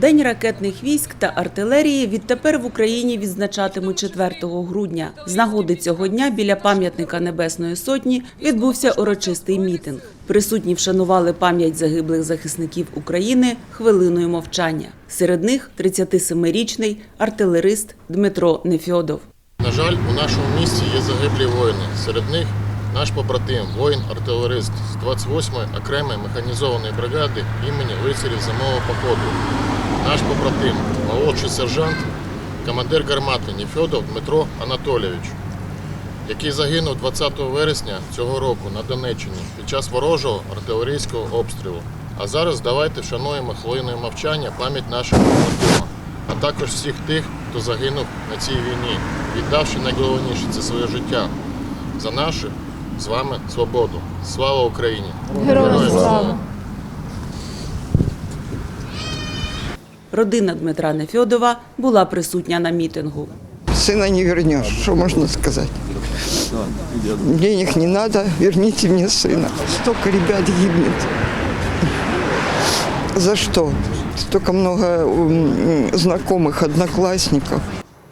День ракетних військ та артилерії відтепер в Україні відзначатимуть 4 грудня. З нагоди цього дня біля пам'ятника Небесної Сотні відбувся урочистий мітинг. Присутні вшанували пам'ять загиблих захисників України хвилиною мовчання. Серед них 37-річний артилерист Дмитро Нефьодов. На жаль, у нашому місті є загиблі воїни. Серед них наш побратим, воїн-артилерист з 28-ї окремої механізованої бригади імені лицарів зимового походу. Наш побратим, молодший сержант, командир гармати Нефьодов Дмитро Анатолійович, який загинув 20 вересня цього року на Донеччині під час ворожого артилерійського обстрілу. А зараз давайте вшануємо хвилиною мовчання пам'ять нашого побратима, а також всіх тих, хто загинув на цій війні, віддавши найголовніше це своє життя за нашу з вами свободу. Слава Україні! Героям слава! Родина Дмитра Нефьодова була присутня на мітингу. Сына не вернешь, что можно сказать? Денег не надо, верните мне сына. Столько ребят гибнет. За что? Столько много м, знакомых, одноклассников.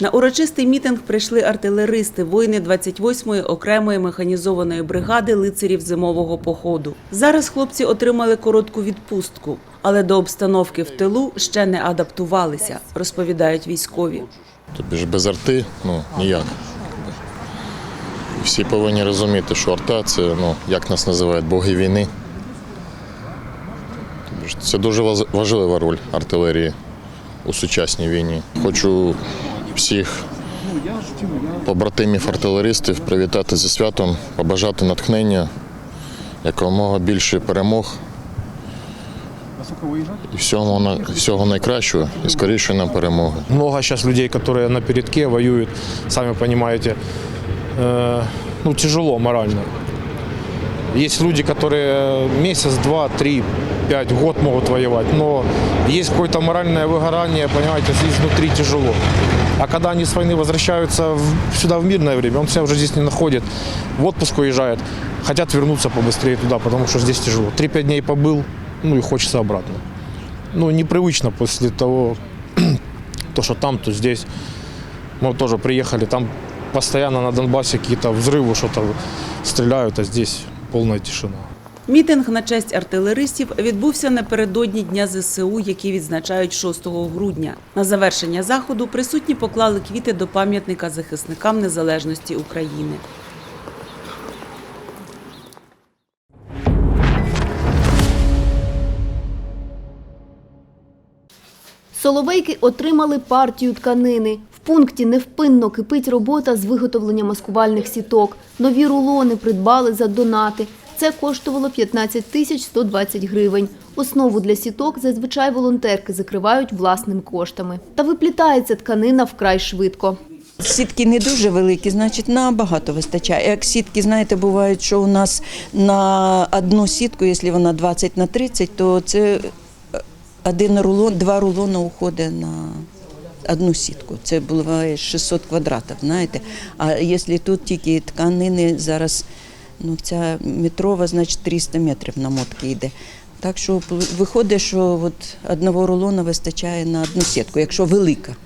На урочистий мітинг прийшли артилеристи, воїни 28-ї окремої механізованої бригади лицарів зимового походу. Зараз хлопці отримали коротку відпустку, але до обстановки в тилу ще не адаптувалися, розповідають військові. Тобі ж без арти ну, ніяк. Всі повинні розуміти, що арта це, ну, як нас називають, боги війни. Це дуже важлива роль артилерії у сучасній війні. Хочу всіх побратимів артилеристів привітати зі святом, побажати натхнення, якомога більше перемог. І всього, на- всього найкращого і скоріше нам перемоги. Много сейчас людей, которые на передке воюют, сами понимаете, э, ну тяжело морально. Есть люди, которые месяц, два, три, пять, год могут воевать, но есть какое-то моральное выгорание, понимаете, здесь внутри тяжело. А когда они с войны возвращаются в- сюда в мирное время, он себя уже здесь не находит, в отпуск уезжает, хотят вернуться побыстрее туда, потому что здесь тяжело. Три-пять дней побыл, ну и хочется обратно. Ну, непривычно после того, то, что там, то здесь. Мы тоже приехали, там постоянно на Донбассе какие-то взрывы, что-то стреляют, а здесь полная тишина. Мітинг на честь артилеристів відбувся напередодні Дня ЗСУ, який відзначають 6 грудня. На завершення заходу присутні поклали квіти до пам'ятника захисникам незалежності України. Соловейки отримали партію тканини. В пункті невпинно кипить робота з виготовлення маскувальних сіток. Нові рулони придбали за донати. Це коштувало 15 тисяч 120 гривень. Основу для сіток зазвичай волонтерки закривають власними коштами. Та виплітається тканина вкрай швидко. Сітки не дуже великі, значить набагато вистачає. Як сітки, знаєте, бувають, що у нас на одну сітку, якщо вона 20 на 30, то це е, один рулон, два рулони уходить на одну сітку. Це буває 600 квадратів, знаєте. А якщо тут тільки тканини зараз, ну ця метрова, значить 300 метрів на мотки йде. Так що виходить, що от одного рулона вистачає на одну сітку, якщо велика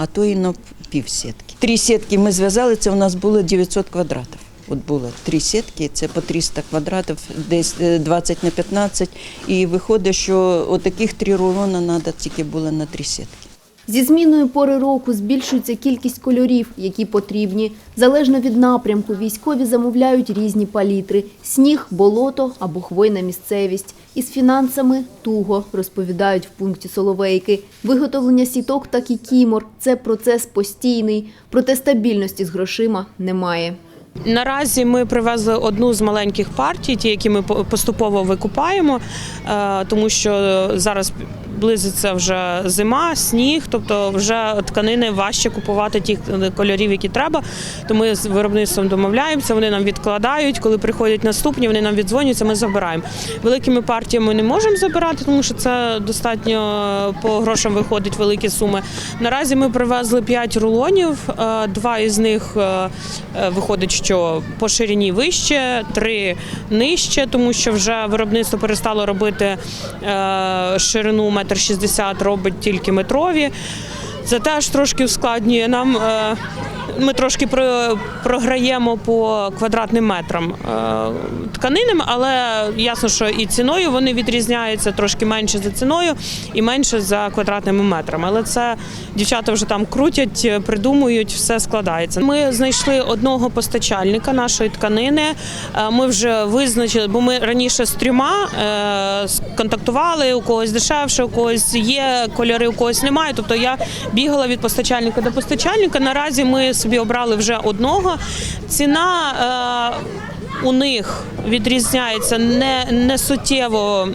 а то і на пів сітки. Три сітки ми зв'язали, це у нас було 900 квадратів. От було три сітки, це по 300 квадратів, десь е, 20 на 15. І виходить, що отаких три рулона треба тільки було на три сітки. Зі зміною пори року збільшується кількість кольорів, які потрібні. Залежно від напрямку, військові замовляють різні палітри – сніг, болото або хвойна місцевість. Із фінансами туго, розповідають в пункті Соловейки. Виготовлення сіток та кікімор – це процес постійний, проте стабільності з грошима немає. Наразі ми привезли одну з маленьких партій, ті, які ми поступово викупаємо, е, тому що зараз близиться вже зима, сніг, тобто вже тканини важче купувати тих кольорів, які треба. То ми з виробництвом домовляємося, вони нам відкладають. Коли приходять наступні, вони нам віддзвонюються, ми забираємо. Великими партіями не можемо забирати, тому що це достатньо по грошам виходить великі суми. Наразі ми привезли 5 рулонів, е, два із них е, е, виходить, що по ширині вище, три нижче, тому що вже виробництво перестало робити е, ширину 1,50 метр шістдесят робить тільки метрові. Це теж трошки ускладнює нам. Ми трошки про- програємо по квадратним метрам е, тканинам, але ясно, що і ціною вони відрізняються трошки менше за ціною і менше за квадратними метрами. Але це дівчата вже там крутять, е, придумують, все складається. Ми знайшли одного постачальника нашої тканини. Е, Ми вже визначили, бо ми раніше з трьома контактували, у когось дешевше, у когось є кольори, у когось немає. Тобто я бігала від постачальника до постачальника. Наразі ми собі обрали вже одного. Ціна. е, у них відрізняється не, не суттєво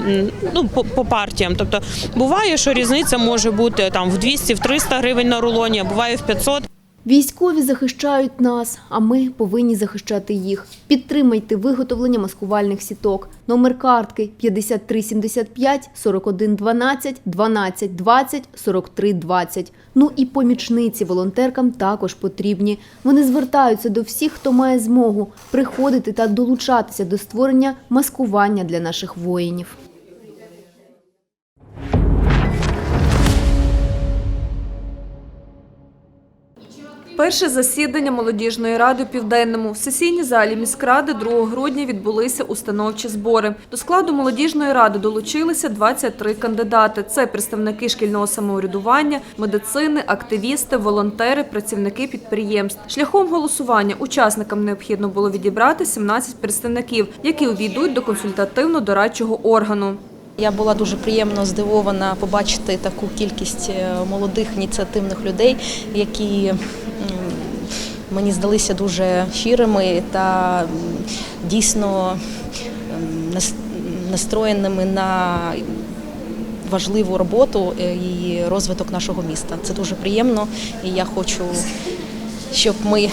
ну, по, по партіям. Тобто буває, що різниця може бути там в 200 в 300 гривень на рулоні, а буває в 500. Військові захищають нас, а ми повинні захищати їх. Підтримайте виготовлення маскувальних сіток. Номер картки 5375 41 12 12 20 43 20. Ну і помічниці волонтеркам також потрібні. Вони звертаються до всіх, хто має змогу приходити та долучатися до створення маскування для наших воїнів. Перше засідання молодіжної ради у південному в сесійній залі міськради 2 грудня відбулися установчі збори. До складу молодіжної ради долучилися 23 кандидати. Це представники шкільного самоврядування, медицини, активісти, волонтери, працівники підприємств. Шляхом голосування учасникам необхідно було відібрати 17 представників, які увійдуть до консультативно-дорадчого органу. Я була дуже приємно здивована побачити таку кількість е, молодих ініціативних людей, які мені здалися дуже щирими та дійсно настроєними на важливу роботу е, і розвиток нашого міста. Це дуже приємно, і я хочу. Щоб ми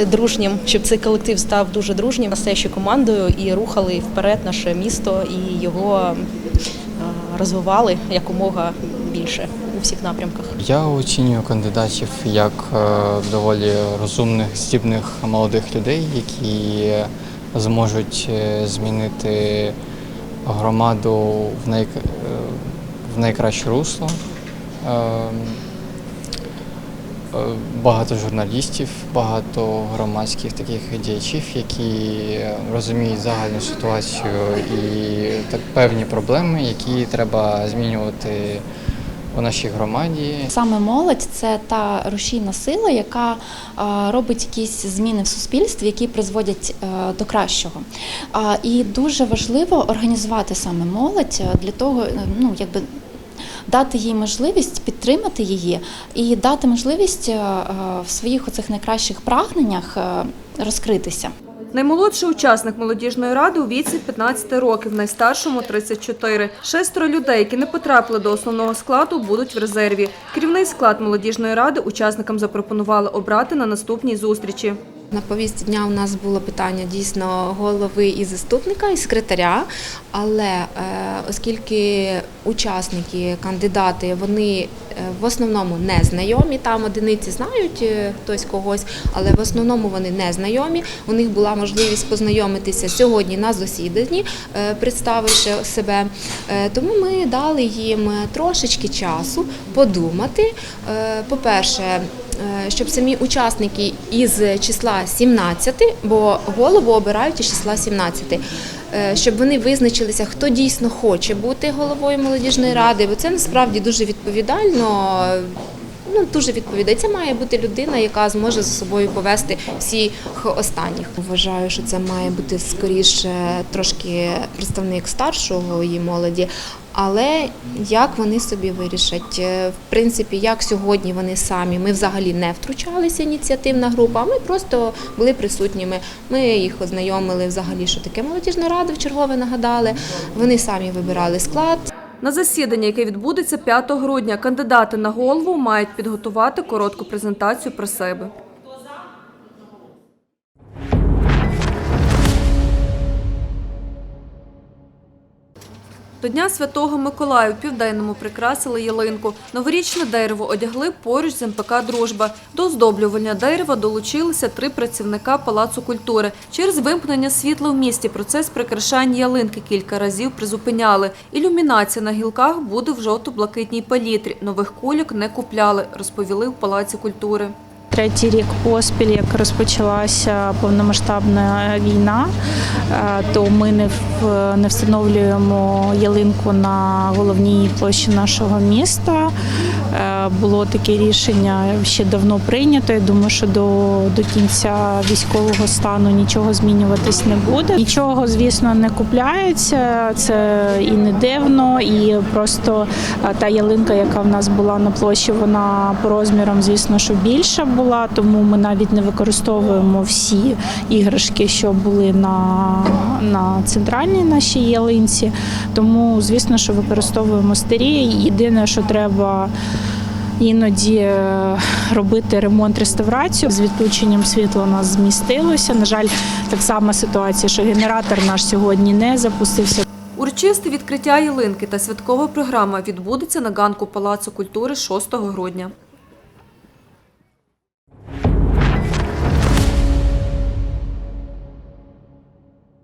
е, дружнім, щоб цей колектив став дуже дружнім, настоящою командою і рухали вперед наше місто і його розвивали якомога більше у всіх напрямках. Я оцінюю кандидатів як е, доволі розумних, здібних молодих людей, які зможуть е, змінити громаду в, най... е, в найкраще русло. Багато журналістів, багато громадських таких діячів, які розуміють загальну ситуацію і певні проблеми, які треба змінювати у нашій громаді. Саме молодь це та рушійна сила, яка е, робить якісь зміни в суспільстві, які призводять е, до кращого. І дуже важливо організувати саме молодь е, для того, ну якби. Дати їй можливість підтримати її і дати можливість в своїх оцих найкращих прагненнях розкритися. Наймолодший учасник молодіжної ради у віці 15 років, найстаршому 34. Шестеро людей, які не потрапили до основного складу, будуть в резерві. Керівний склад молодіжної ради учасникам запропонували обрати на наступній зустрічі. На повісті дня у нас було питання дійсно голови і заступника, і секретаря. Але е, оскільки учасники, кандидати, вони е, в основному не знайомі, там одиниці знають е, хтось когось, але в основному вони не знайомі. У них була можливість познайомитися сьогодні на засіданні, представивши себе. Тому ми дали їм трошечки часу подумати. По-перше, щоб самі учасники із числа 17, бо голову обирають із числа 17, е, щоб вони визначилися, хто дійсно хоче бути головою молодіжної ради, бо це насправді дуже відповідально. Ну, дуже відповідає. Це має бути людина, яка зможе за собою повести всіх останніх. Вважаю, що це має бути скоріше трошки представник старшої молоді. Але як вони собі вирішать? Е, В принципі, як сьогодні вони самі, ми взагалі не втручалися, ініціативна група, ми просто були присутніми. Ми їх ознайомили взагалі, що таке молодіжна рада, в чергове нагадали. Вони самі вибирали склад. На засідання, яке відбудеться 5 грудня, кандидати на голову мають підготувати коротку презентацію про себе. До Дня Святого Миколая у Південному прикрасили ялинку. Новорічне дерево одягли поруч з МПК «Дружба». До оздоблювання дерева долучилися три працівника Палацу культури. Через вимкнення світла в місті процес прикрашання ялинки кілька разів призупиняли. Ілюмінація на гілках буде в жовто-блакитній палітрі. Нових кульок не купляли, розповіли в Палаці культури. Третій рік поспіль, як розпочалася повномасштабна війна, е, то ми не не встановлюємо ялинку на головній площі нашого міста. Е, Було таке рішення ще давно прийнято. Я думаю, що до, до кінця військового стану нічого змінюватись не буде. Нічого, звісно, не купляється. Це і не дивно, і просто е, та ялинка, яка в нас була на площі, вона по розмірам, звісно, що більша була, тому ми навіть не використовуємо всі іграшки, що були на, на центральній нашій ялинці. Тому, звісно, що використовуємо старі. Єдине, що треба. Іноді е, робити ремонт реставрацію з відключенням світла у нас змістилося. На жаль, так само ситуація, що генератор наш сьогодні не запустився. Урочисте відкриття ялинки та святкова програма відбудеться на ганку Палацу культури 6 грудня.